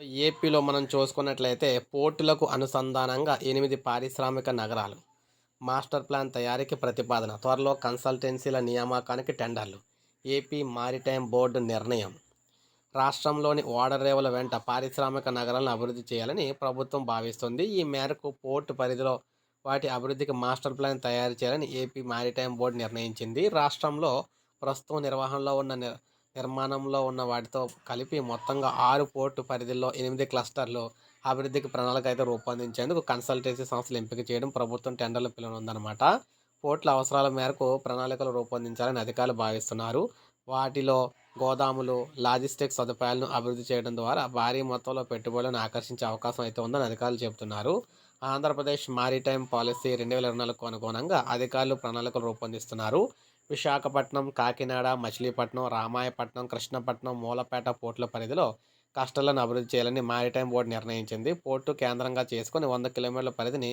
ఏపీలో మనం చూసుకున్నట్లయితే పోర్టులకు అనుసంధానంగా ఎనిమిది పారిశ్రామిక నగరాలు. మాస్టర్ ప్లాన్ తయారీకి ప్రతిపాదన త్వరలో కన్సల్టెన్సీల నియామకానికి టెండర్లు ఏపీ మారిటైమ్ బోర్డు నిర్ణయం. రాష్ట్రంలోని ఓడరేవుల వెంట పారిశ్రామిక నగరాలను అభివృద్ధి చేయాలని ప్రభుత్వం భావిస్తుంది. ఈ మేరకు పోర్టు పరిధిలో వాటి అభివృద్ధికి మాస్టర్ ప్లాన్ తయారు చేయాలని ఏపీ మారిటైమ్ బోర్డు నిర్ణయించింది. రాష్ట్రంలో ప్రస్తుతం నిర్వహణలో ఉన్న నిర్మాణంలో ఉన్న వాటితో కలిపి మొత్తంగా ఆరు పోర్టు పరిధిలో ఎనిమిది క్లస్టర్లు అభివృద్ధికి ప్రణాళిక అయితే రూపొందించేందుకు కన్సల్టెన్సీ సంస్థలు ఎంపిక చేయడం ప్రభుత్వం టెండర్లు పిలువనుందన్నమాట. పోర్టుల అవసరాల మేరకు ప్రణాళికలు రూపొందించాలని అధికారులు భావిస్తున్నారు. వాటిలో గోదాములు లాజిస్టిక్ సదుపాయాలను అభివృద్ధి చేయడం ద్వారా భారీ మొత్తంలో పెట్టుబడులను ఆకర్షించే అవకాశం అయితే ఉందని అధికారులు చెబుతున్నారు. ఆంధ్రప్రదేశ్ మారిటైమ్ పాలసీ రెండు వేల ఇరవై నాలుగుకు అనుగుణంగా అధికారులు ప్రణాళికలు రూపొందిస్తున్నారు. విశాఖపట్నం కాకినాడ మచిలీపట్నం రామాయపట్నం కృష్ణపట్నం మూలపేట పోర్టుల పరిధిలో కష్టాలను అభివృద్ధి చేయాలని మారిటైమ్ బోర్డు నిర్ణయించింది. పోర్టు కేంద్రంగా చేసుకుని వంద కిలోమీటర్ల పరిధిని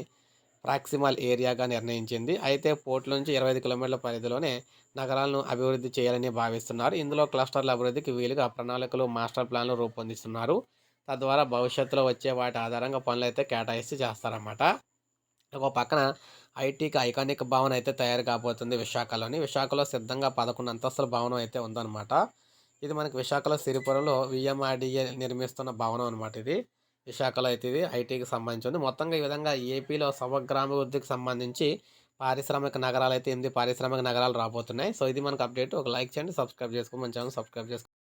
ప్రాక్సిమల్ ఏరియాగా నిర్ణయించింది. అయితే పోర్టు నుంచి ఇరవై ఐదు కిలోమీటర్ల పరిధిలోనే నగరాలను అభివృద్ధి చేయాలని భావిస్తున్నారు. ఇందులో క్లస్టర్ల అభివృద్ధికి వీలుగా ప్రణాళికలు మాస్టర్ ప్లాన్లు రూపొందిస్తున్నారు. తద్వారా భవిష్యత్తులో వచ్చే వాటి ఆధారంగా పనులు అయితే కేటాయిస్తూ చేస్తారన్నమాట. ఒక పక్కన ఐటీకి ఐకానిక్ భవన్ అయితే తయారు కాబోతుంది విశాఖలోని. విశాఖలో సిద్ధంగా పదకొండు అంతస్తుల భవనం అయితే ఉందన్నమాట. ఇది మనకి విశాఖలో సిరిపురంలో విఎంఆర్డిఏ నిర్మిస్తున్న భవనం అనమాట ఇది. విశాఖలో అయితే ఇది ఐటీకి సంబంధించి మొత్తంగా ఈ విధంగా ఏపీలో సమగ్రాభివృద్ధికి సంబంధించి పారిశ్రామిక నగరాలు అయితే ఎనిమిది పారిశ్రామిక నగరాలు రాబోతున్నాయి. సో ఇది మనకు అప్డేట్. ఒక లైక్ చేయండి సబ్స్క్రైబ్ చేసుకోమని ఛానల్ సబ్స్క్రైబ్ చేసుకోండి.